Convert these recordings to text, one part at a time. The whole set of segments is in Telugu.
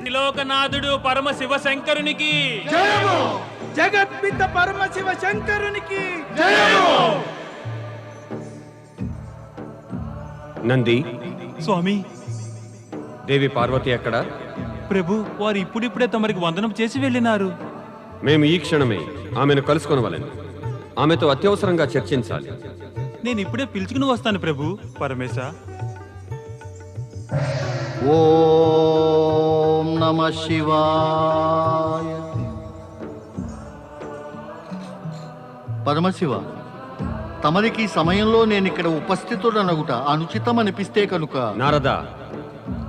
త్రిలోకనాథుడు పరమ శివశంకరునికి జయము! జగత్పిత పరమశివ శంకరునికి. నంది స్వామి దేవి పార్వతి ఎక్కడ? ప్రభు వారు ఇప్పుడిప్పుడే తమరికి వందనం చేసి వెళ్ళినారు. మేము ఈ క్షణమే ఆమెను కలుసుకొనవలెను. ఆమెతో అత్యవసరంగా చర్చించాలి. నేను ఇప్పుడే పిలుచుకుని వస్తాను ప్రభు. పరమేశ. ఓం నమ శివాయ పరమశివ తమరికి సమయంలో నేను ఇక్కడ ఉపస్థితుడనగుట అనుచితం అనిపిస్తే కనుక. నారద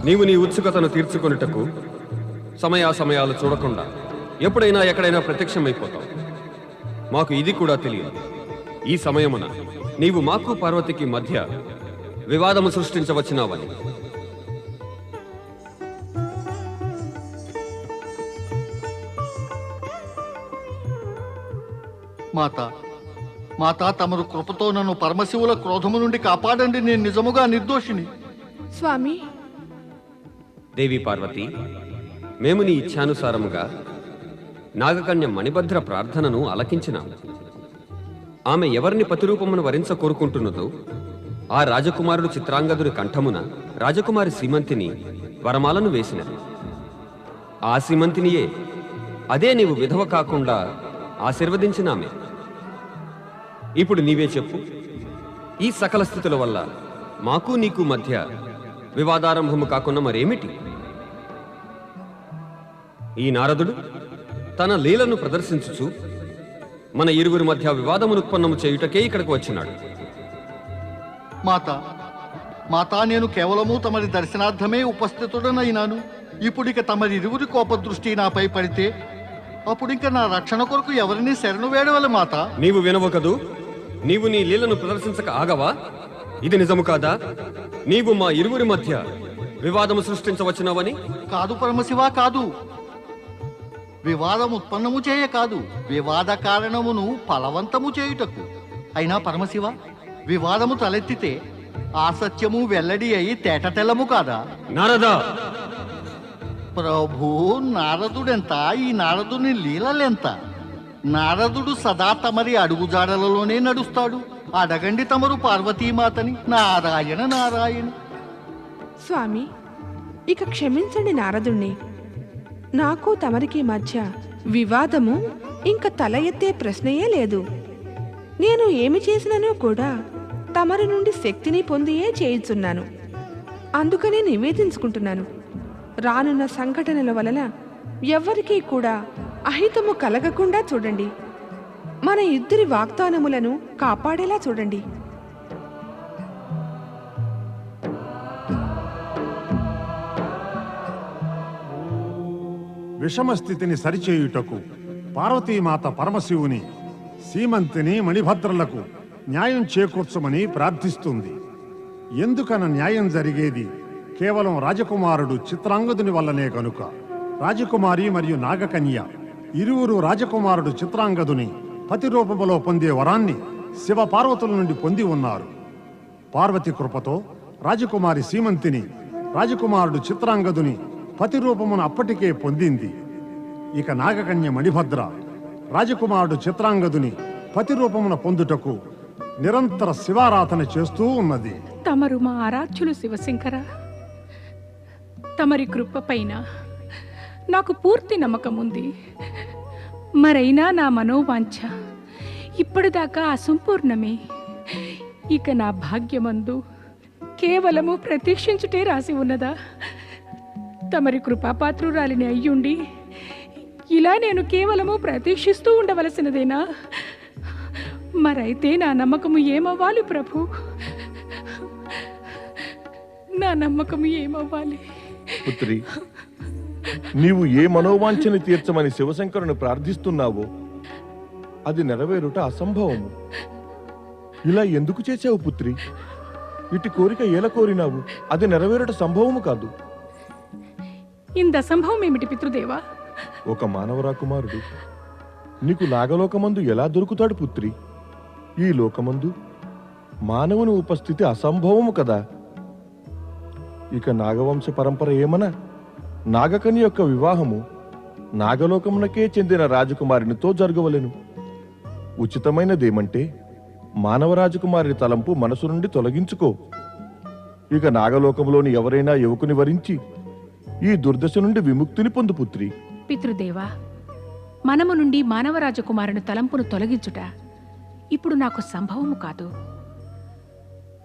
నీవు నీ ఉత్సుకతను తీర్చుకొనుటకు సమయాసమయాలు చూడకుండా ఎప్పుడైనా ఎక్కడైనా ప్రత్యక్షమైపోతావు. మాకు ఇది కూడా తెలియదు. ఈ సమయమున నీవు మాకు పార్వతికి మధ్య వివాదము సృష్టించవచ్చినావని. మాత. మాత తమరు కృపతో నన్ను పరమశివుల క్రోధము నుండి కాపాడండి. నేను నిజముగా నిర్దోషిని. స్వామి. దేవి పార్వతి మేము నీ ఇచ్ఛానుసారముగా నాగకన్య మణిభద్ర ప్రార్థనను ఆలకించినాము ఆమె ఎవరిని పతిరూపమును వరించ కోరుకుంటున్నదో ఆ రాజకుమారుడు చిత్రాంగదుడి కంఠమున రాజకుమారి సీమంతిని వరమాలను వేసినది. ఆ సీమంతినియే అదే నీవు విధవ కాకుండా ఆశీర్వదించినామే ఇప్పుడు నీవే చెప్పు ఈ సకల స్థితుల వల్ల మాకు నీకు మధ్య వివాదారంభము కాకుండా మరేమిటి? ఈ నారదుడు తన లీలను ప్రదర్శించుచు మన ఇరువురి మధ్య వివాదమును ఉత్పన్నము చేయుటకే ఇక్కడికి వచ్చినాడు. మాత మాతా నేను కేవలము తమరి దర్శనార్థమే ఉపస్థితుడనైనాను. ఇప్పుడు ఇక తమరి ఇరువురి కోపదృష్టి నాపై పడితే అప్పుడు ఇంకా నా రక్షణ కొరకు ఎవరిని శరణు వేడవలే మాత? నీవు వినవు కదూ? నీవు నీ లీలను ప్రదర్శించక ఆగవా? ఇది నిజము కాదా? నీవు మా ఇరువురి మధ్య వివాదము సృష్టించవచ్చునవని? కాదు పరమశివ కాదు. వివాదం ఉత్పన్నము చేయ కాదు. వివాద కారణమును ఫలవంతము చేయుటకు. అయినా పరమశివ వివాదము తలెత్తితే ఆ సత్యము వెల్లడి అయి తేటతెల్లము కాదా? నారదా ప్రభు నారదుడెంత? ఈ నారదుని లీలలెంత? నారదుడు సదా తమరి అడుగుజాడలలోనే నడుస్తాడు. అడగండి తమరు పార్వతీమాతని నారాయణ నారాయణ. స్వామి ఇక క్షమించండి నారదుణ్ణి. నాకు తమరికి మధ్య వివాదము ఇంక తల ఎత్తే ప్రశ్నయే లేదు. నేను ఏమి చేసిననో కూడా తమరి నుండి శక్తిని పొందియే చేయుచున్నాను. అందుకనే నివేదించుకుంటున్నాను. రానున్న సంఘటనల వలన ఎవ్వరికీ కూడా అహితము కలగకుండా చూడండి. మన ఇద్దరి వాగ్దానములను కాపాడేలా చూడండి. విషమస్థితిని సరిచేయుటకు పార్వతీమాత పరమశివుని సీమంతిని మణిభద్రలకు న్యాయం చేకూర్చమని ప్రార్థిస్తుంది. ఎందుకన న్యాయం జరిగేది? కేవలం రాజకుమారుడు చిత్రాంగదుని వల్లనే కనుక రాజకుమారి మరియు నాగకన్య ఇరువురు రాజకుమారుడు చిత్రాంగదుని పతి రూపములో పొందే వరాన్ని శివ పార్వతుల నుండి పొంది ఉన్నారు. పార్వతి కృపతో రాజకుమారి సీమంతిని రాజకుమారుడు చిత్రాంగదుని పతి రూపమును అప్పటికే పొందింది. ఇక నాగకన్య మణిభద్ర రాజకుమారుడు చిత్రాంగదుని పతి రూపమున పొందుటకు నిరంతర శివారాధన చేస్తూ ఉన్నది. తమరు మా ఆరాధ్యులు శివశంకర. తమరి కృప పైన నాకు పూర్తి నమ్మకం ఉంది. మరైనా నా మనోవాంఛ ఇప్పటిదాకా అసంపూర్ణమే. ఇక నా భాగ్యమందు కేవలము ప్రతీక్షించుటే రాసి ఉన్నదా? తమరి కృపాపాత్రురాలిని అయ్యుండి ఇలా నేను కేవలము ప్రతీక్షిస్తూ ఉండవలసినదేనా? మరైతే నా నమ్మకము ఏమవ్వాలి ప్రభు? నా నమ్మకం ఏమవ్వాలి? పుత్రి నీవు ఏ మనోవాంఛని తీర్చమని శివశంకరుని ప్రార్థిస్తున్నావో అది నెరవేరుట అసంభవము. ఇలా ఎందుకు చేశావు పుత్రి? ఇటు కోరిక ఎలా కోరినావు? అది నెరవేరుట సంభవము కాదు. ఇంత అసంభవం ఏమిటి పితృదేవా? ఒక మానవరా కుమారుడు నీకు నాగలోకమందు ఎలా దొరుకుతాడు పుత్రి? ఈ లోకమందు మానవుని ఉపస్థితి అసంభవము కదా. ఇక నాగవంశ పరంపర ఏమనా? నాగకని యొక్క వివాహము నాగలోకమునకే చెందిన రాజకుమారినితో జరగవలెను. ఉచితమైనదేమంటే మానవ రాజకుమారి తలంపు మనసు నుండి తొలగించుకో. ఇక నాగలోకంలోని ఎవరైనా యువకుని వరించి ఈ దుర్దశ నుండి విముక్తిని పొందు పుత్రి. పితృదేవా మనము నుండి మానవ రాజకుమారుని తలంపును తొలగించుట ఇప్పుడు నాకు సంభవము కాదు.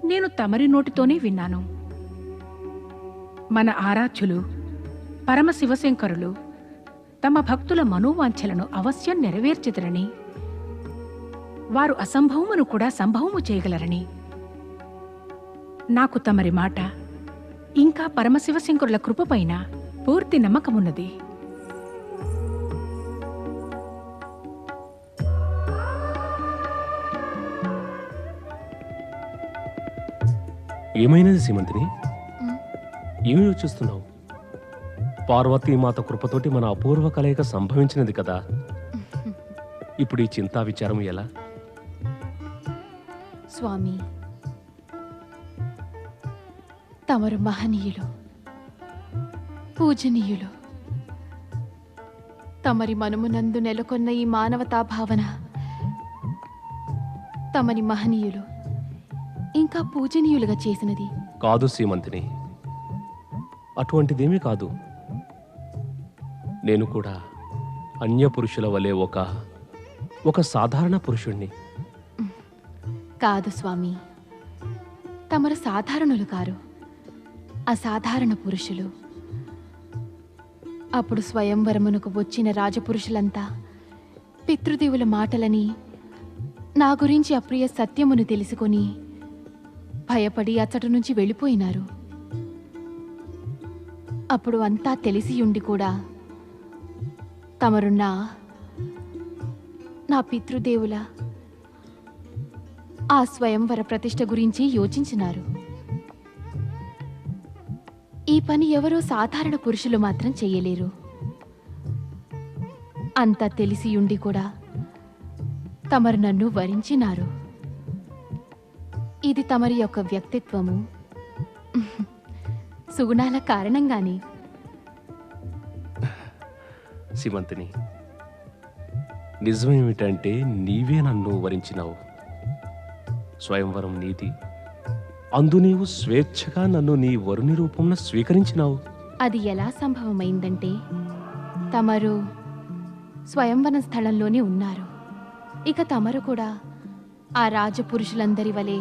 నేను తమరి నోటితోనే విన్నాను. మన ఆరాధ్యులు పరమశివశంకరులు తమ భక్తుల మనోవాంఛలను అవశ్యం నెరవేర్చెదరని వారు అసంభవమును కూడా సంభవము చేయగలరని. నాకు తమరి మాట ఇంకా పరమశివశంకరుల కృపపైన పూర్తి నమ్మకమున్నది. ఏమైనది సీమంతిని ఏమి యోచిస్తున్నావు పార్వతీమాత కృపతోటి మన అపూర్వ కలయిక సంభవించినది కదా. ఇప్పుడు ఈ చింతా విచారం ఎలా? స్వామి తమరు మహనీయులు పూజనీయులు తమరి మనుమునందు నెలకొన్న ఈ మానవతా భావన తమని మహనీయులు ఇంకా పూజనీయులుగా చేసినది. కాదు సీమంతిని అటువంటిదేమీ కాదు. నేను కూడా అన్య పురుషుల వలె ఒక ఒక సాధారణ పురుషుణ్ణి. కాదు స్వామి. తమరు సాధారణులు కారు. అసాధారణ పురుషులు. అప్పుడు స్వయంవరమునకు వచ్చిన రాజపురుషులంతా పితృదేవుల మాటలని నా గురించి అప్రియ సత్యమును తెలుసుకొని భయపడి అచ్చటి నుంచి వెళ్ళిపోయినారు. అప్పుడు అంతా తెలిసియుండి కూడా తమరున్నా నా పితృదేవుల ఆ స్వయంవర ప్రతిష్ట గురించి యోచించినారు. ఈ పని ఎవరో సాధారణ పురుషులు మాత్రం చేయలేరు. అంత తెలిసియుండి కూడా తమరు నన్ను వరించినారు. ఇది తమరి యొక్క వ్యక్తిత్వము. సుగుణాల కారణంగానే. సీమంతిని నిజమేమిటంటే నీవే నన్ను వరించినావు. స్వయంవరం నీది అందు నీవు స్వేచ్ఛగా నన్ను నీ వరుని రూపంన స్వీకరించినావు. అది ఎలా సంభవమైందంటే తమరు స్వయంవన స్థలంలోనే ఉన్నారు. ఇక తమరు కూడా ఆ రాజపురుషులందరి వలె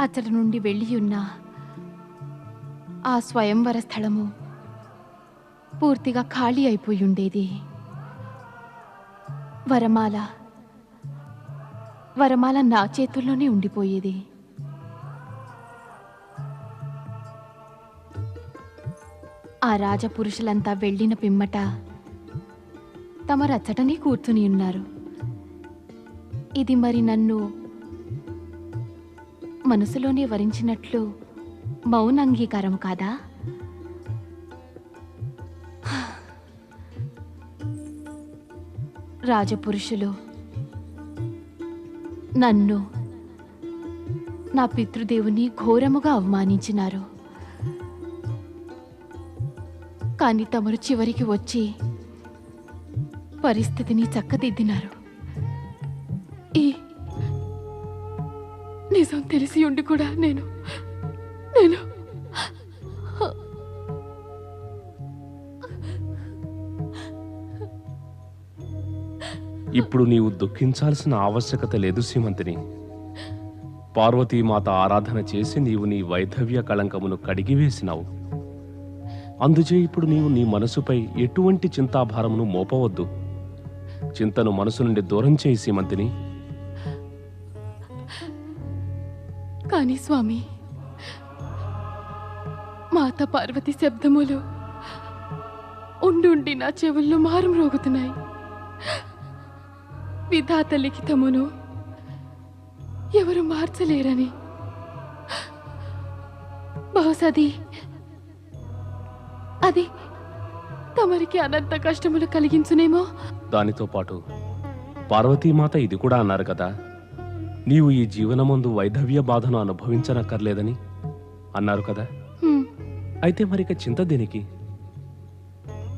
అతడి నుండి వెళ్ళి ఉన్న ఆ స్వయంవర స్థలము పూర్తిగా ఖాళీ అయిపోయి ఉండేది వరమాల వరమాల నా చేతుల్లోనే ఉండిపోయేది. ఆ రాజపురుషులంతా వెళ్ళిన పిమ్మట తమ రచ్చటనే కూర్చుని ఉన్నారు. ఇది మరి నన్ను మనసులోనే వరించినట్లు మౌన అంగీకారం కాదా? రాజపురుషులు నన్ను నా పితృదేవుని ఘోరముగా అవమానించినారు. కానీ తమరు చివరికి వచ్చి పరిస్థితిని చక్కదిద్దినారు. ఈ నిజం తెలిసి ఉండి కూడా నేను నేను ఇప్పుడు నీవు దుఃఖించాల్సిన ఆవశ్యకత లేదు సీమంతిని పార్వతీమాత ఆరాధన చేసి నీవు నీ వైధవ్య కళంకమును కడిగివేసినావు. అందుచే ఇప్పుడు నీవు నీ మనసుపై ఎటువంటి చింతాభారమును మోపవద్దు. చింతను మనసు నుండి దూరం చేయి సీమంతిని కానీ స్వామి మాత పార్వతి శబ్దములు ఉండుండి నా చెవుల్లో మారం రోగుతున్నాయి. విధాత లిఖితమును ఎవరు మార్చలేరని. బహుశది అది తమరికి అనంత కష్టములు కలిగించునేమో? దానితో పాటు పార్వతీమాత ఇది కూడా అన్నారు కదా నీవు ఈ జీవనమందు వైధవ్య బాధను అనుభవించనక్కర్లేదని అన్నారు కదా. అయితే మరిక చింత దేనికి?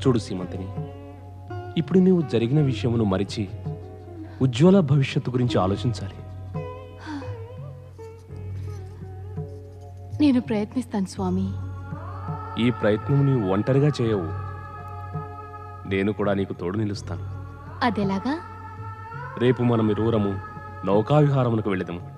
చూడు సీమంతిని ఇప్పుడు నీవు జరిగిన విషయమును మరిచి ఉజ్వల భవిష్యత్తు గురించి ఆలోచించాలి. నేను ప్రయత్నిస్తాను స్వామి. ఈ ప్రయత్నం నీవు ఒంటరిగా చేయవు. నేను కూడా నీకు తోడు నిలుస్తాను. అదెలాగా? రేపు మనం ఇరువురము నౌకా విహారమునకు వెళదాము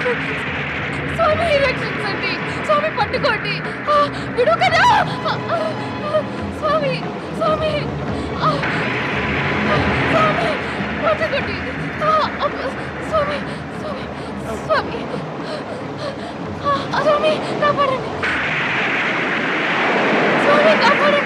స్వామి రక్షించండి. స్వామి పట్టుకోండి. విడు కదా. స్వామి స్వామి. స్వామి పట్టుకోండి. స్వామి స్వామి స్వామి. స్వామి కాపాడండి. స్వామి కాపాడండి.